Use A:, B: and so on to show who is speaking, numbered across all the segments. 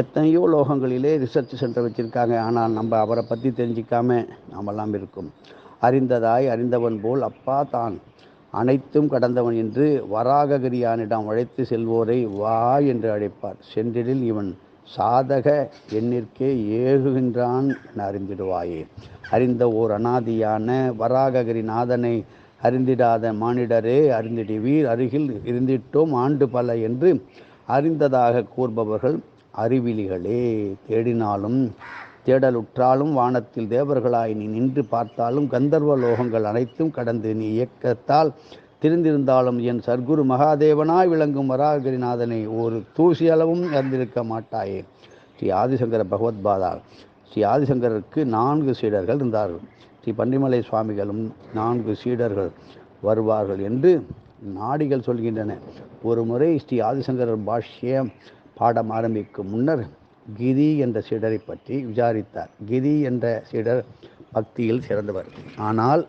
A: எத்தனையோ லோகங்களிலே research centre வச்சுருக்காங்க. ஆனால் நம்ம அவரை பற்றி தெரிஞ்சிக்காம நாமெல்லாம் இருக்கும். அறிந்ததாய் அறிந்தவன் போல் அப்பா தான். அனைத்தும் கடந்தவன் என்று வராககிரியானிடம் அழைத்து செல்வோரை வா என்று அழைப்பார். சென்றிடில் இவன் சாதக எண்ணிற்கே ஏகுகின்றான் என அறிந்திடுவாயே. அறிந்த ஓர் அனாதியான வராககிரி நாதனை அறிந்திடாத மானிடரே அறிந்திடுவீர். அருகில் இருந்திட்டோம் ஆண்டு பல என்று அறிந்ததாக கூறுபவர்கள் அறிவிலிகளே தேடினாலும் தேடலுற்றாலும் வானத்தில் தேவர்களாய் நீ நின்று பார்த்தாலும் கந்தர்வ லோகங்கள் அனைத்தும் கடந்து நீ இயக்கத்தால் திரிந்திருந்தாலும் என் சர்க்குரு மகாதேவனாய் விளங்கும் வராகிரிநாதனை ஒரு தூசி அளவும் அறிந்திருக்க மாட்டாயே. ஸ்ரீ ஆதிசங்கர பகவத்பாதா ஸ்ரீ ஆதிசங்கருக்கு நான்கு சீடர்கள் இருந்தார்கள். ஸ்ரீ பன்னிமலை சுவாமிகளும் நான்கு சீடர்கள் வருவார்கள் என்று நாடிகள் சொல்கின்றன. ஒரு முறை ஸ்ரீ ஆதிசங்கரர் பாஷ்யம் பாடம் ஆரம்பிக்கும் முன்னர் கிரி என்ற சீடரை பற்றி விசாரித்தார். கிரி என்ற சீடர் பக்தியில் சிறந்தவர். ஆனால்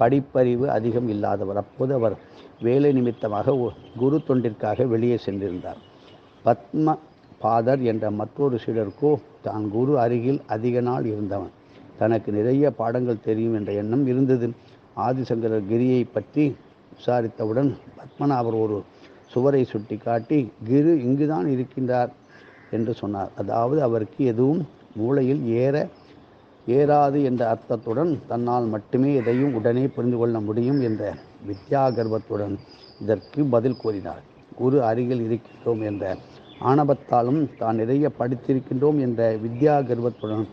A: படிப்பறிவு அதிகம் இல்லாதவர். அப்போது அவர் வேலை நிமித்தமாக குரு தொண்டிற்காக வெளியே சென்றிருந்தார். பத்ம பாதர் என்ற மற்றொரு சீடருக்கோ தான் குரு அருகில் அதிக நாள் இருந்தவன். தனக்கு நிறைய பாடங்கள் தெரியும் என்ற எண்ணம் இருந்தது. ஆதிசங்கரர் கிரியை பற்றி விசாரித்தவுடன் பத்மநாபர் ஒரு சுவரை சுட்டி காட்டி கிரு இங்குதான் இருக்கின்றார் என்று சொன்னார். அதாவது அவருக்கு எதுவும் மூளையில் ஏற ஏறாது என்ற அர்த்தத்துடன் தன்னால் மட்டுமே எதையும் உடனே புரிந்து கொள்ள முடியும் என்ற வித்யா கர்வத்துடன் இதற்கு பதில் கூறினார். குரு அருகில் இருக்கின்றோம் என்ற ஆணவத்தாலும் தான் நிறைய படித்திருக்கின்றோம் என்ற வித்யா கர்வத்துடன்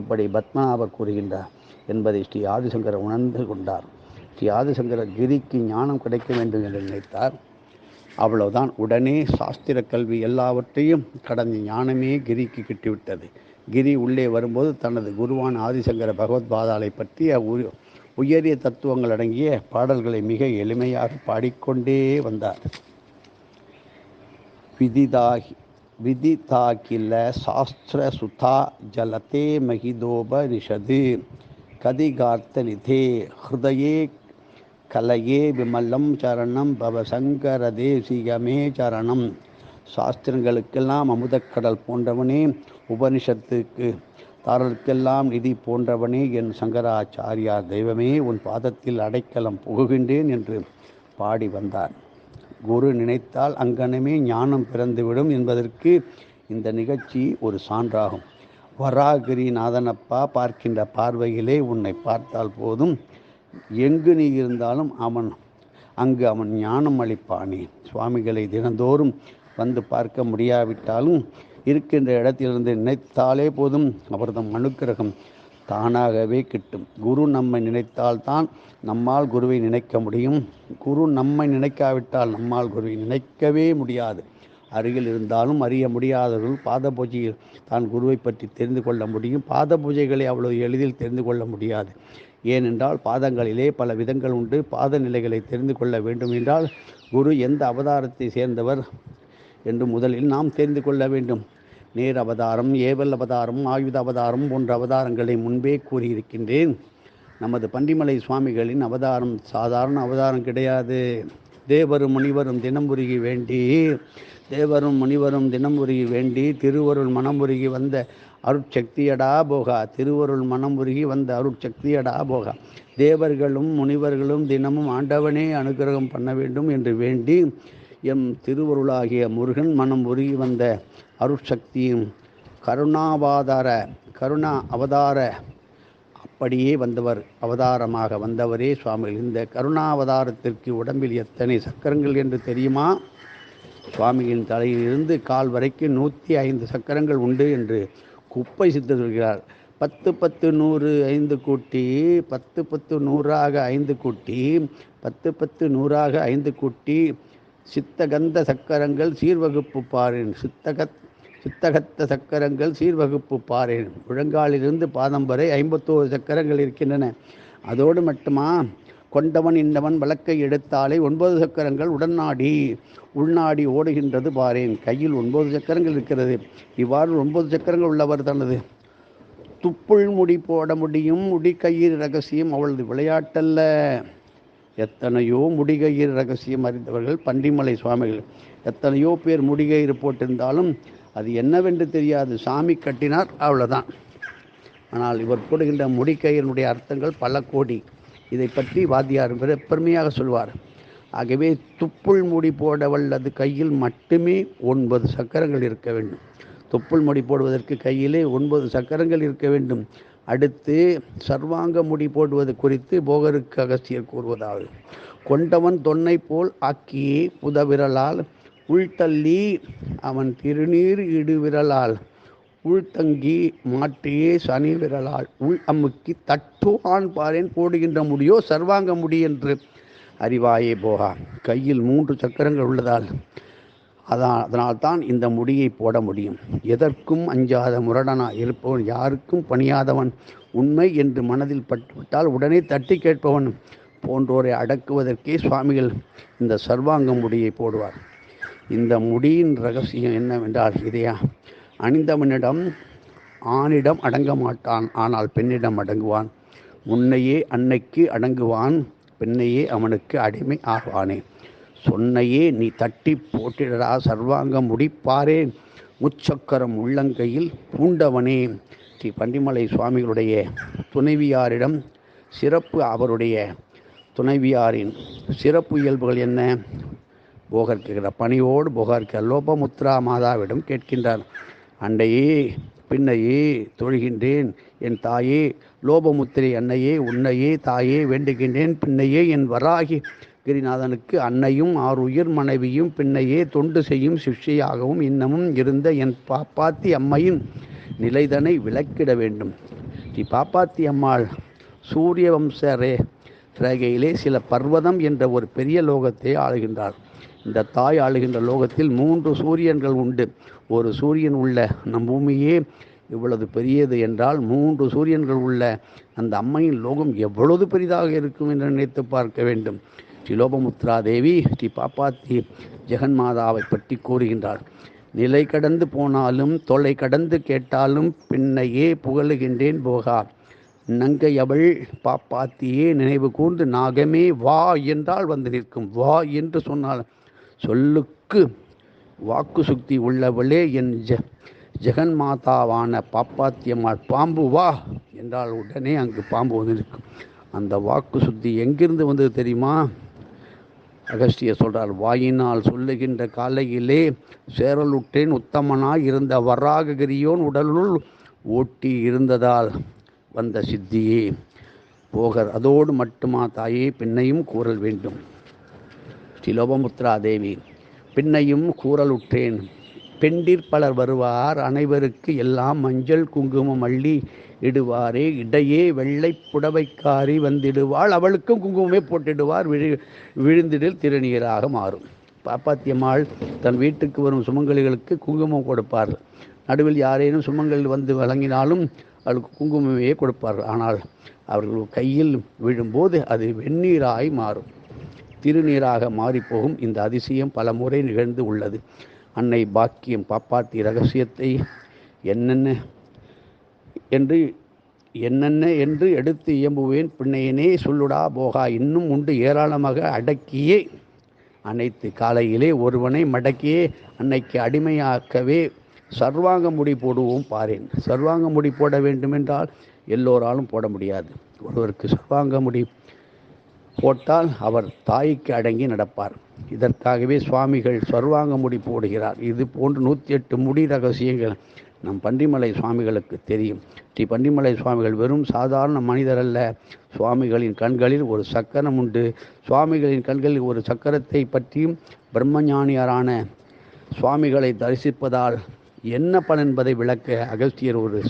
A: இப்படி பத்மநாபர் கூறுகின்றார் என்பதை ஸ்ரீ ஆதிசங்கர் உணர்ந்து கொண்டார். ஸ்ரீ ஆதிசங்கரர் கிரிக்கு ஞானம் கிடைக்க வேண்டும் என்று நினைத்தார். அவ்வளவுதான். உடனே சாஸ்திர கல்வி எல்லாவற்றையும் கடந்த ஞானமே கிரிக்கு கிட்டிவிட்டது. கிரி உள்ளே வரும்போது தனது குருவான் ஆதிசங்கர பகவத்பாதாலை பற்றிய உயரிய தத்துவங்கள் அடங்கிய பாடல்களை மிக எளிமையாக பாடிக்கொண்டே வந்தார். விதிதாகி விதிதாகில சாஸ்திர சுதா ஜலதே மகிதோபனிஷது கதிகார்த்தனிதே ஹிருதயே கலையே விமலம் சரணம் பவசங்கர தேசிகமே சரணம். சாஸ்திரங்களுக்கெல்லாம் அமுதக்கடல் போன்றவனே உபனிஷத்துக்கு தாரருக்கெல்லாம் நிதி போன்றவனே என் சங்கராச்சாரியார் தெய்வமே உன் பாதத்தில் அடைக்கலம் புகுகின்றேன் என்று பாடி வந்தார். குரு நினைத்தால் அங்கனமே ஞானம் பிறந்துவிடும் என்பதற்கு இந்த நிகழ்ச்சி ஒரு சான்றாகும். வராகிரி நாதனப்பா பார்க்கின்ற பார்வையிலே உன்னை பார்த்தால் போதும். எங்கு நீ இருந்தாலும் அவன் அங்கு அவன் ஞானம் அளிப்பானே. சுவாமிகளை தினந்தோறும் வந்து பார்க்க முடியாவிட்டாலும் இருக்கின்ற இடத்திலிருந்து நினைத்தாலே போதும். அவர்தம் அனுக்கிரகம் தானாகவே கிட்டும். குரு நம்மை நினைத்தால்தான் நம்மால் குருவை நினைக்க முடியும். குரு நம்மை நினைக்காவிட்டால் நம்மால் குருவை நினைக்கவே முடியாது. அருகில் இருந்தாலும் அறிய முடியாதவர்கள் பாத பூஜையில் தான் குருவை பற்றி தெரிந்து கொள்ள முடியும். பாத பூஜைகளை அவ்வளவு எளிதில் தெரிந்து கொள்ள முடியாது. ஏனென்றால் பாதங்களிலே பல விதங்கள் உண்டு. பாத நிலைகளை தெரிந்து கொள்ள வேண்டும் என்றால் குரு எந்த அவதாரத்தை சேர்ந்தவர் என்று முதலில் நாம் தெரிந்து கொள்ள வேண்டும். நேர் அவதாரம் ஏவல் அவதாரம் ஆயுத அவதாரம் போன்ற அவதாரங்களை முன்பே கூறியிருக்கின்றேன். நமது பண்டிமலை சுவாமிகளின் அவதாரம் சாதாரண அவதாரம் கிடையாது. தேவரும் முனிவரும் தினம்புருகி வேண்டி தேவரும் முனிவரும் தினம்புருகி வேண்டி திருவருள் மனமுருகி வந்த அருட்சக்தியடா போகா. திருவருள் மனமுருகி வந்த அருட்சக்தியடா போகா. தேவர்களும் முனிவர்களும் தினமும் ஆண்டவனே அனுகிரகம் பண்ண வேண்டும் என்று வேண்டி எம் திருவருளாகிய முருகன் மனம் உருகி வந்த அருட்சக்தியும் கருணாவாதார கருணா அவதார அப்படியே வந்தவர் அவதாரமாக வந்தவரே சுவாமிகள். இந்த கருணாவதாரத்திற்கு உடம்பில் எத்தனை சக்கரங்கள் என்று தெரியுமா? சுவாமியின் தலையிலிருந்து கால் வரைக்கும் நூற்றி ஐந்து சக்கரங்கள் உண்டு என்று குப்பை சித்து சொல்கிறார். பத்து பத்து நூறு ஐந்து கூட்டி பத்து பத்து நூறாக ஐந்து கூட்டி பத்து பத்து நூறாக ஐந்து கூட்டி சித்தகந்த சக்கரங்கள் சீர்வகுப்பு பாரின் சித்தகத் சித்தகத்த சக்கரங்கள் சீர்வகுப்பு பாரேன் முழங்காலிலிருந்து பாதம் வரை ஐம்பத்தோரு சக்கரங்கள் இருக்கின்றன. அதோடு மட்டுமா கொண்டவன் இன்னவன் வழக்கை எடுத்தாலே ஒன்பது சக்கரங்கள் உடனாடி உள்நாடி ஓடுகின்றது பாரேன் கையில் ஒன்பது சக்கரங்கள் இருக்கிறது. இவ்வாறு ஒன்பது சக்கரங்கள் உள்ளவர் தனது துப்புள் முடி போட முடியும் முடி கயிறு ரகசியம் அவளது விளையாட்டல்ல. எத்தனையோ முடிகயிறு ரகசியம் அறிந்தவர்கள் பண்டிமலை சுவாமிகள். எத்தனையோ பேர் முடிகயிறு போட்டிருந்தாலும் அது என்னவென்று தெரியாது. சாமி கட்டினார் அவ்வளோதான் ஆனால் இவர் போடுகின்ற முடிக்கையினுடைய அர்த்தங்கள் பல கோடி. இதை பற்றி வாத்தியார் பெருமையாக சொல்வார். ஆகவே துப்புள் முடி போட வல்லது கையில் மட்டுமே ஒன்பது சக்கரங்கள் இருக்க வேண்டும். துப்புள் முடி போடுவதற்கு கையிலே ஒன்பது சக்கரங்கள் இருக்க வேண்டும். அடுத்து சர்வாங்க முடி போடுவது குறித்து போகருக்கு அகஸ்தியர் கூறுவதாவது கொண்டவன் தொன்னை போல் ஆக்கியே புதவிரலால் உள்தள்ளி அவன் திருநீர் இடுவிரலால் உள்தங்கி மாற்றியே சனி விரலால் உள் அமுக்கி தட்டுவான் பாரேன் போடுகின்ற முடியோ சர்வாங்க முடி என்று. அறிவாயே போகா கையில் மூன்று சக்கரங்கள் உள்ளதால் அதான் அதனால்தான் இந்த முடியை போட முடியும். எதற்கும் அஞ்சாத முரடனா இருப்பவன் யாருக்கும் பணியாதவன். உண்மை என்று மனதில் பட்டுவிட்டால் உடனே தட்டி கேட்பவன். போன்றோரை அடக்குவதற்கே சுவாமிகள் இந்த சர்வாங்க முடியை போடுவார். இந்த முடியின் ரகசியம் என்னவென்றால் இதையா அணிந்தவனிடம் ஆணிடம் அடங்க மாட்டான் ஆனால் பெண்ணிடம் அடங்குவான். முன்னையே அன்னைக்கு அடங்குவான் பெண்ணையே அவனுக்கு அடிமை ஆவானே. சொன்னையே நீ தட்டி போட்டிடடா சர்வாங்கம் முடிப்பாரே. முச்சக்கரம் உள்ளங்கையில் பூண்டவனே. ஸ்ரீ பண்டிமலை சுவாமிகளுடைய துணைவியாரிடம் சிறப்பு அவருடைய துணைவியாரின் சிறப்பு இயல்புகள் என்ன? போகர் கேட்கிற பணியோடு போகர் லோபமுத்ரா மாதாவிடம் கேட்கின்றார் அண்டையே பின்னையே தொழுகின்றேன். என் தாயே லோபமுத்திரை அன்னையே உன்னையே தாயே வேண்டுகின்றேன். பின்னையே என் வராகி கிரிநாதனுக்கு அன்னையும் ஆறுயிர் மனைவியும் பின்னையே தொண்டு செய்யும் சிஷ்யாகவும் இன்னமும் இருந்த என் பாப்பாத்தி அம்மையின் நிலைதனை விளக்கிட வேண்டும். ஸ்ரீ பாப்பாத்தி அம்மாள் சூரிய வம்ச ரே ரேகையிலே சில பர்வதம் என்ற ஒரு பெரிய லோகத்தை ஆளுகின்றார் இந்த தாய் ஆளுகின்ற லோகத்தில் மூன்று சூரியன்கள் உண்டு. ஒரு சூரியன் உள்ள நம் பூமியே இவ்வளவு பெரியது என்றால் மூன்று சூரியன்கள் உள்ள அந்த அம்மையின் லோகம் எவ்வளவு பெரிதாக இருக்கும் என்று நினைத்து பார்க்க வேண்டும். ஸ்ரீ லோபமுத்ரா தேவி ஸ்ரீ பாப்பாத்தி ஜெகன்மாதாவை பற்றி கூறுகின்றார். நிலை கடந்து போனாலும் தொலை கடந்து கேட்டாலும் பின்னையே புகழுகின்றேன் போகா. நங்கையவள் பாப்பாத்தியே நினைவு கூர்ந்து நாகமே வா என்றால் வந்து நிற்கும். வா என்று சொன்னால் சொல்லுக்கு வாக்கு சுக்தி உள்ளவளே என் ஜ ஜெகன் மாதாவான பாப்பாத்தியம்மாள் பாம்பு வா என்றால் உடனே அங்கு பாம்பு வந்து நிற்கும் அந்த வாக்கு சுத்தி எங்கிருந்து வந்தது தெரியுமா? அகஸ்டிய சொல்றார் வாயினால் சொல்லுகின்ற காலையிலே சேரலுட்டேன் உத்தமனாய் இருந்த வராககிரியோன் உடலுள் ஓட்டி இருந்ததால் வந்த சித்தியே. போகர் அதோடு மட்டுமா தாயே? பின்னையும் கூறல் வேண்டும். ஸ்ரீலோபமுத்ரா தேவி பின்னையும் கூறலுற்றேன். பெண்டிற் பலர் வருவார் அனைவருக்கு எல்லாம் மஞ்சள் குங்குமம் அள்ளி இடுவாரே இடையே வெள்ளை புடவைக்காரி வந்திடுவாள் அவளுக்கும் குங்குமமே போட்டிடுவார் விழு விழுந்திடில் திருநீராக மாறும். பாப்பாத்தியம்மாள் தன் வீட்டுக்கு வரும் சுமங்கலிகளுக்கு குங்குமம் கொடுப்பார் நடுவில் யாரேனும் சுமங்கல் வந்து வழங்கினாலும் அவளுக்கு குங்குமமே கொடுப்பார் ஆனால் அவர்கள் கையில் விழும்போது அது வெந்நீராய் மாறும். திருநீராக மாறிப்போகும். இந்த அதிசயம் பல முறை நிகழ்ந்து உள்ளது. அன்னை பாக்கியம் பாப்பாத்தி ரகசியத்தை என்னென்ன என்று என்னென்ன என்று எடுத்து இயம்புவேன். பின்னையனே சொல்லுடா போகா. இன்னும் உண்டு. ஏராளமாக அடக்கியே அனைத்து காலையிலே ஒருவனை மடக்கியே அன்னைக்கு அடிமையாக்கவே சர்வாங்க முடி போடுவோம் பாரேன். சர்வாங்க முடி போட வேண்டுமென்றால் எல்லோராலும் போட முடியாது. ஒருவருக்கு சர்வாங்க முடி போட்டால் அவர் தாய்க்கு அடங்கி நடப்பார். இதற்காகவே சுவாமிகள் சர்வாங்க முடி போடுகிறார். இது போன்று நூற்றி எட்டு முடி ரகசியங்கள் நம் பன்றிமலை சுவாமிகளுக்கு தெரியும். ஸ்ரீ பண்டிமலை சுவாமிகள் வெறும் சாதாரண மனிதர் அல்ல. சுவாமிகளின் கண்களில் ஒரு சக்கரம் உண்டு. சுவாமிகளின் கண்களில் ஒரு சக்கரத்தை பற்றியும் பிரம்மஞானியரான சுவாமிகளை தரிசிப்பதால் என்ன பலன் என்பதை விளக்க அகஸ்தியர் ஒரு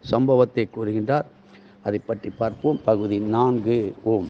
A: சம்பவத்தை கூறுகின்றார். அதை பற்றி பார்ப்போம். பகுதி நான்கு ஓம்.